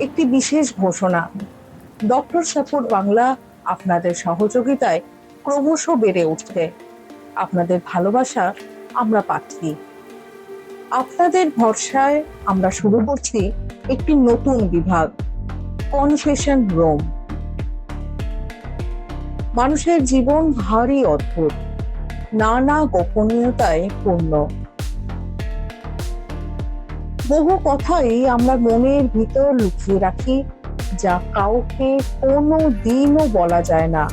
একটি বিশেষ ঘোষণা। ডক্টর সাপোর্ট বাংলা আপনাদের সহযোগিতায় ক্রমশ বেড়ে উঠছে। আপনাদের ভালোবাসা আমরা পাচ্ছি। আপনাদের ভরসায় আমরা শুরু করছি একটি নতুন বিভাগ, কনফেশন রোম। মানুষের জীবন ভারী অদ্ভুত, নানা গোপনীয়তায় পূর্ণ। বহু কথাই আমরা মনের ভিতর লুকিয়ে রাখি, যা কাউকে কোনো দিনও বলা যায় না।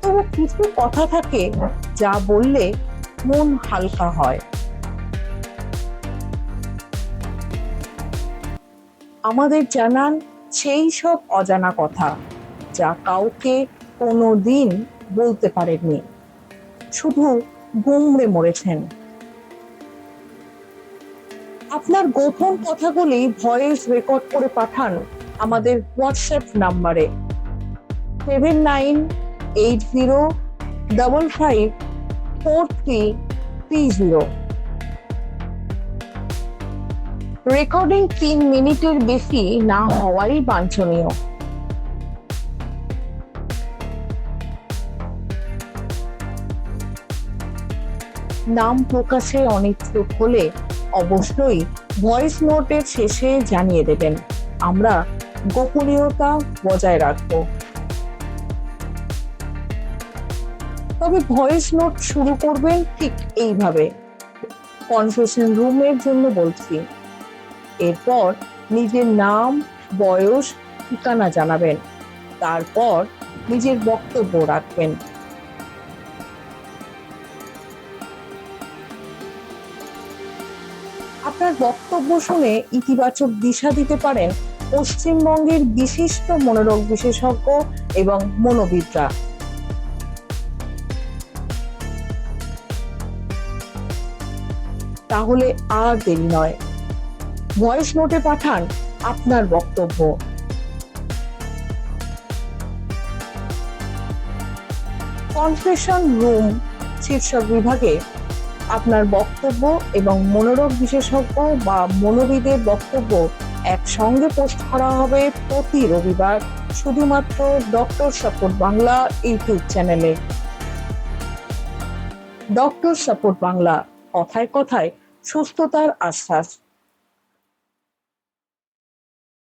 তবু কিছু কথা থাকে যা বললে মন হালকা হয়। আমাদের জানান সেই সব অজানা কথা, যা কাউকে কোনো দিন বলতে পারেননি। শুধু গুমড়ে মরেছেন। আপনার গোপন কথাগুলি ভয়েস রেকর্ড করে পাঠান আমাদের হোয়াটসঅ্যাপ নাম্বারে। Seven nine eight zero double five four three three zero recording তিন মিনিটের বেশি না হওয়াই বাঞ্ছনীয়। নাম প্রকাশে অনিচ্ছুক হলে অবশ্যই ভয়েস নোটের শেষে জানিয়ে দেবেন। আমরা গোপনীয়তা বজায় রাখব। তবে ভয়েস নোট শুরু করবেন ঠিক এইভাবে। কনফেশন রুমের জন্য বলছি। এরপর নিজের নাম, বয়স, ঠিকানা জানাবেন। তারপর নিজের বক্তব্য রাখবেন। আপনার বক্তব্য শুনে ইতিবাচক দিশা দিতে পারেন পশ্চিমবঙ্গের বিশিষ্ট মনোরোগ বিশেষজ্ঞ এবং মনোবিদরা। তাহলে আর দেরি নয়। ভয়েস নোটে পাঠান আপনার বক্তব্য। কনফেশন রুম শীর্ষক বিভাগে আপনার বক্তব্য এবং মনোরোগ বিশেষজ্ঞ বা মনোবিদের বক্তব্য একসঙ্গে পোস্ট করা হবে প্রতি রবিবার, শুধুমাত্র ডক্টর সাপোর্ট বাংলা ইউটিউব চ্যানেলে। ডক্টর সাপোর্ট বাংলা, কথায় কথায় সুস্থতার আশ্বাস।